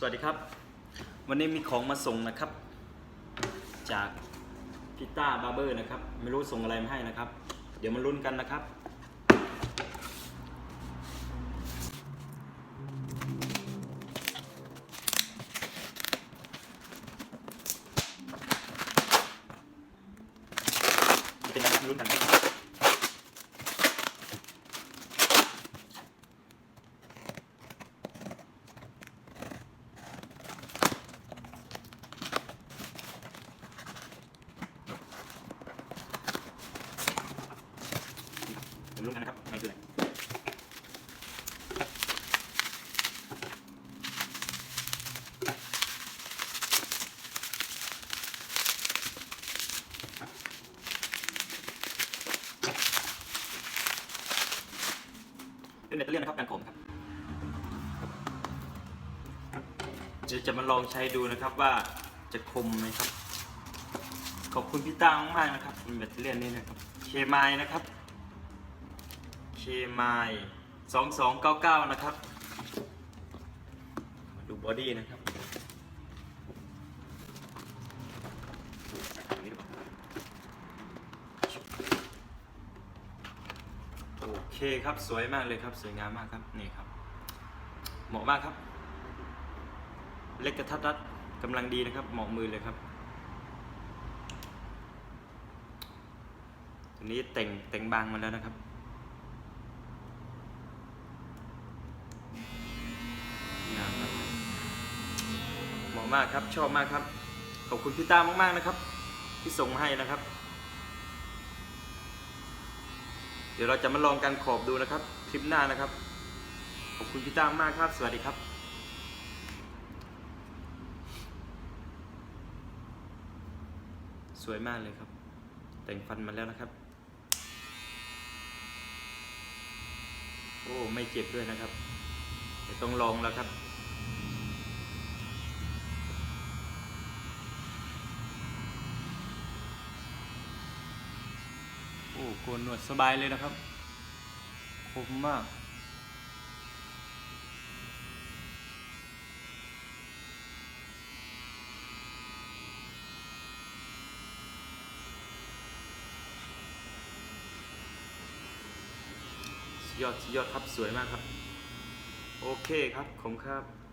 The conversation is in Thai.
สวัสดีครับ วันนี้มีของมาส่งนะครับ จากพิต้าบาร์เบอร์นะครับ ไม่รู้ส่งอะไรมาให้นะครับ เดี๋ยวมาลุ้นกันนะครับ เป็นอะไรลุ้นกัน เดี๋ยวลุ้นกันนะครับไม่คืออะไรเป็นแบตเตอรี่นะครับการขมครับเดี๋ยวจะมาลองใช้ดูนะครับว่าจะคมไหมครับ ขอบคุณพี่ตั้งมากๆนะครับเป็นแบตเตอรี่นี้นะครับเคมายนะครับ เคมายสองสองเก้าเก้านะครับ มาดูบอดี้นะครับโอเคครับสวยมากเลยครับ สวยงามมากครับ นี่ครับ เหมาะมากครับ เล็กกระทัดรัดกำลังดีนะครับ เหมาะมือเลยครับตัวนี้แต่งแต่งบางมาแล้วนะครับ งามครับเห มากครับ ชอบมากครับ ขอบคุณพี่ต้ามากๆนะครับ ที่ส่งมาให้นะครับ เดี๋ยวเราจะมาลองการขอบดูนะครับ คลิปหน้านะครับ ขอบคุณพี่ต้ามากครับ สวัสดีครับสวยมากเลยครับ แต่งฟันมาแล้วนะครับ โอ้ ไม่เจ็บด้วยนะครับ เดี๋ยวต้องลองแล้วครับ โอ้โกนหนวดสบายเลยนะครับ คมมากยอดสุดยอดครับสวยมากครับ โอเคครับ ขอบคุณครับ